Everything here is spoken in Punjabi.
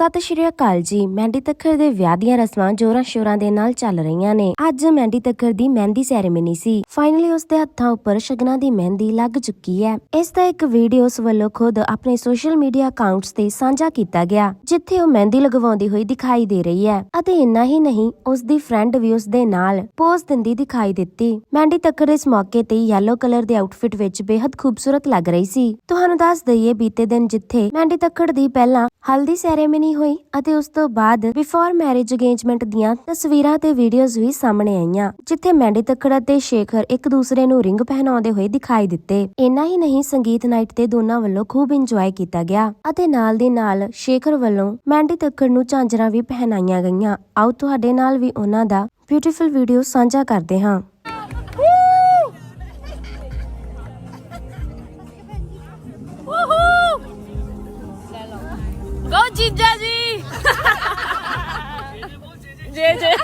ਸਤਿ ਸ਼੍ਰੀ ਅਕਾਲ ਜੀ। ਮੈਂਡੀ ਤੱਖਰ ਦੇ ਵਿਆਹ ਦੀਆਂ ਰਸਮਾਂ ਜੋਰਾਂ ਸ਼ੋਰਾਂ ਦੇ ਨਾਲ ਚੱਲ ਰਹੀਆਂ ਨੇ। ਅੱਜ ਮੈਂਡੀ ਤੱਖਰ ਦੀ ਮਹਿੰਦੀ ਸੈਰੇਮਨੀ ਸੀ। ਫਾਈਨਲੀ ਉਸ ਦੇ ਹੱਥਾਂ ਉੱਪਰ ਸ਼ਗਨਾਂ ਦੀ ਮਹਿੰਦੀ ਲੱਗ ਚੁੱਕੀ ਹੈ। ਇਸ ਦਾ ਇੱਕ ਵੀਡੀਓ ਉਸ ਵੱਲੋਂ ਖੁਦ ਆਪਣੇ ਸੋਸ਼ਲ ਮੀਡੀਆ ਅਕਾਊਂਟਸ ਤੇ ਸਾਂਝਾ ਕੀਤਾ ਗਿਆ, ਜਿੱਥੇ ਉਹ ਮਹਿੰਦੀ ਲਗਵਾਉਂਦੀ ਹੋਈ ਦਿਖਾਈ ਦੇ ਰਹੀ ਹੈ ਅਤੇ ਇੰਨਾ ਹੀ ਨਹੀਂ, ਉਸ ਦੀ ਫਰੈਂਡ ਵੀ ਉਸ ਦੇ ਨਾਲ ਪੋਜ਼ ਦਿੰਦੀ ਦਿਖਾਈ ਦਿੱਤੀ। ਮੈਂਡੀ ਤੱਕਰ ਇਸ ਮੌਕੇ ਤੇ ਯੈਲੋ ਕਲਰ ਦੇ ਆਊਟਫਿਟ ਵਿੱਚ ਬੇहद ਖੂਬਸੂਰਤ ਲੱਗ ਰਹੀ ਸੀ। ਤੁਹਾਨੂੰ ਦੱਸ ਦਈਏ ਬੀਤੇ ਦਿਨ ਜਿੱਥੇ ਮੈਂਡੀ ਤੱਕੜ ਦੀ ਪਹਿਲਾਂ ਹਲਦੀ ਸੈਰੇਮਨੀ ਹੋਈ ਅਤੇ ਉਸ ਤੋਂ ਬਾਅਦ ਬਿਫੋਰ ਮੈਰਿਜ ਅਗੇਜਮੈਂਟ ਦੀਆਂ ਤਸਵੀਰਾਂ ਤੇ ਵੀਡੀਓਜ਼ ਵੀ ਸਾਹਮਣੇ ਆਈਆਂ, ਜਿੱਥੇ ਮੈਂਡੀ ਤੱਕੜ ਅਤੇ ਸ਼ੇਖਰ ਇੱਕ ਦੂਸਰੇ ਨੂੰ ਰਿੰਗ ਪਹਿਨਾਉਂਦੇ ਹੋਏ ਦਿਖਾਈ ਦਿੱਤੇ। ਇੰਨਾ ਹੀ ਨਹੀਂ, ਸੰਗੀਤ ਨਾਈਟ ਤੇ ਦੋਨਾਂ ਵੱਲੋਂ ਖੂਬ ਇੰਜੋਏ ਕੀਤਾ ਗਿਆ ਅਤੇ ਨਾਲ ਦੀ ਨਾਲ ਸ਼ੇਖਰ ਵੱਲੋਂ ਮੈਂਡੀ ਤੱਕੜ ਨੂੰ ਝਾਂਜਰਾਂ ਵੀ ਪਹਿਨਾਈਆਂ ਗਈਆਂ। ਆਓ ਤੁਹਾਡੇ ਨਾਲ ਵੀ ਉਹਨਾਂ ਦਾ ਬਿਊਟੀਫੁਲ ਵੀਡੀਓ ਸਾਂਝਾ ਕਰਦੇ ਹਾਂ। ਗੋ ਜੀਜਾ ਜੀ। ਜੇ ਜੇ।